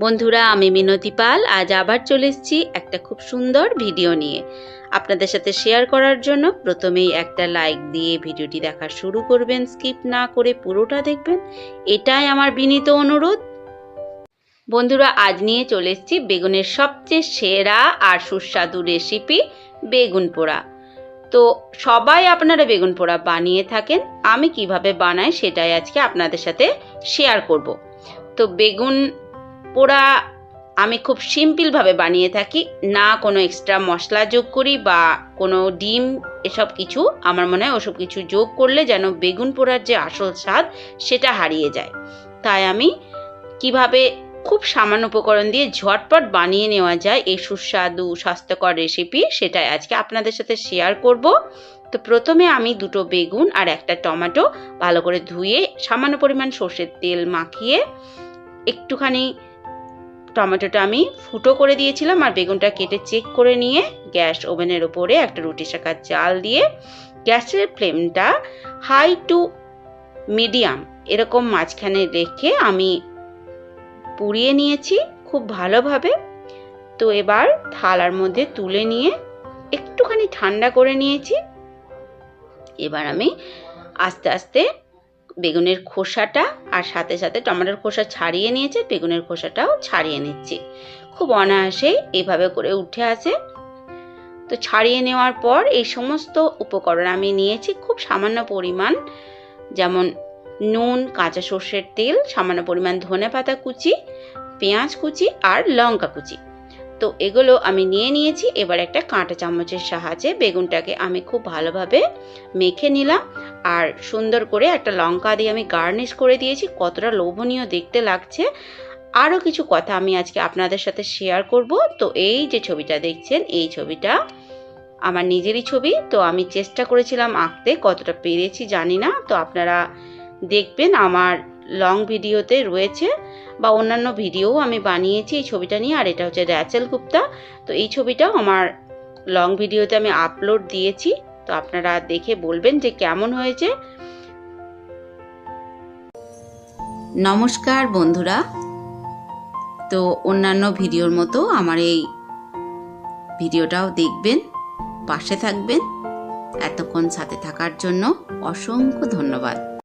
বন্ধুরা, আমি মিনতি পাল। আজ আবার চলে এসেছি একটা খুব সুন্দর ভিডিও নিয়ে। আপনাদের সাথে শেয়ার করার জন্য প্রথমেই একটা লাইক দিয়ে ভিডিওটি দেখা শুরু করবেন। স্কিপ না করে পুরোটা দেখবেন। এটাই আমার বিনীত অনুরোধ। বন্ধুরা, আজ নিয়ে চলে এসেছি বেগুনের সবচেয়ে সেরা আর সুস্বাদু রেসিপি বেগুন পোড়া। তো সবাই আপনারা বেগুন পোড়া বানিয়ে থাকেন। আমি কীভাবে বানাই সেটাই আজকে আপনাদের সাথে শেয়ার করব। তো বেগুন পোড়া আমি খুব সিম্পলভাবে বানিয়ে থাকি, না কোনো এক্সট্রা মশলা যোগ করি বা কোনো ডিম এসব কিছু, আমার মনে হয় ওসব কিছু যোগ করলে যেন বেগুন পোড়ার যে আসল স্বাদ সেটা হারিয়ে যায়। তাই আমি কীভাবে খুব সামান্য উপকরণ দিয়ে ঝটপট বানিয়ে নেওয়া যায় এই সুস্বাদু, স্বাস্থ্যকর রেসিপি সেটাই আজকে আপনাদের সাথে শেয়ার করব। তো প্রথমে আমি দুটো বেগুন আর একটা টমেটো ভালো করে ধুয়ে সামান্য পরিমাণ সর্ষের তেল মাখিয়ে একটুখানি টমেটোটা আমি ফুটো করে দিয়েছিলাম আর বেগুনটা কেটে চেক করে নিয়ে গ্যাস ওভেনের ওপরে একটা রুটি শাখার চাল দিয়ে গ্যাসের ফ্লেমটা হাই টু মিডিয়াম এরকম মাঝখানে রেখে আমি পুড়িয়ে নিয়েছি খুব ভালোভাবে। তো এবার থালার মধ্যে তুলে নিয়ে একটুখানি ঠান্ডা করে নিয়েছি। এবার আমি আস্তে আস্তে বেগুনের খোসাটা আর সাথে সাথে টমেটোর খোসা ছাড়িয়ে নিয়েছে, বেগুনের খোসাটাও ছাড়িয়ে নিচ্ছি। খুব অনায়াসেই এভাবে করে উঠে আসে তো ছাড়িয়ে নেওয়ার পর এই সমস্ত উপকরণ আমি নিয়েছি খুব সামান্য পরিমাণ, যেমন নুন, কাঁচা সর্ষের তেল, সামান্য পরিমাণ ধনে পাতা কুচি, পেঁয়াজ কুচি আর লঙ্কা কুচি। তো এগুলো আমি নিয়ে নিয়েছি, এবার একটা কাঁটা চামচের সাহায্যে বেগুনটাকে আমি খুব ভালোভাবে মেখে নিলাম। আর সুন্দর করে একটা লঙ্কা দিয়ে আমি গার্নিশ করে দিয়েছি, কতটা লোভনীয় দেখতে লাগছে। আরও কিছু কথা আমি আজকে আপনাদের সাথে শেয়ার করব। তো এই যে ছবিটা দেখছেন, এই ছবিটা আমার নিজেরই ছবি। তো আমি চেষ্টা করেছিলাম আঁকতে, কতটা পেরেছি জানি না। তো আপনারা দেখবেন আমার লং ভিডিওতে রয়েছে বা অন্যান্য ভিডিও আমি বানিয়েছি এই ছবিটা নিয়ে। আর এটা হচ্ছে র্যাচেল গুপ্তা। তো এই ছবিটাও আমার লং ভিডিওতে আমি আপলোড দিয়েছি। তো আপনারা দেখে বলবেন যে কেমন হয়েছে। নমস্কার বন্ধুরা। তো অন্যান্য ভিডিওর মতো আমার এই ভিডিওটাও দেখবেন, পাশে থাকবেন। এতক্ষণ সাথে থাকার জন্য অসংখ্য ধন্যবাদ।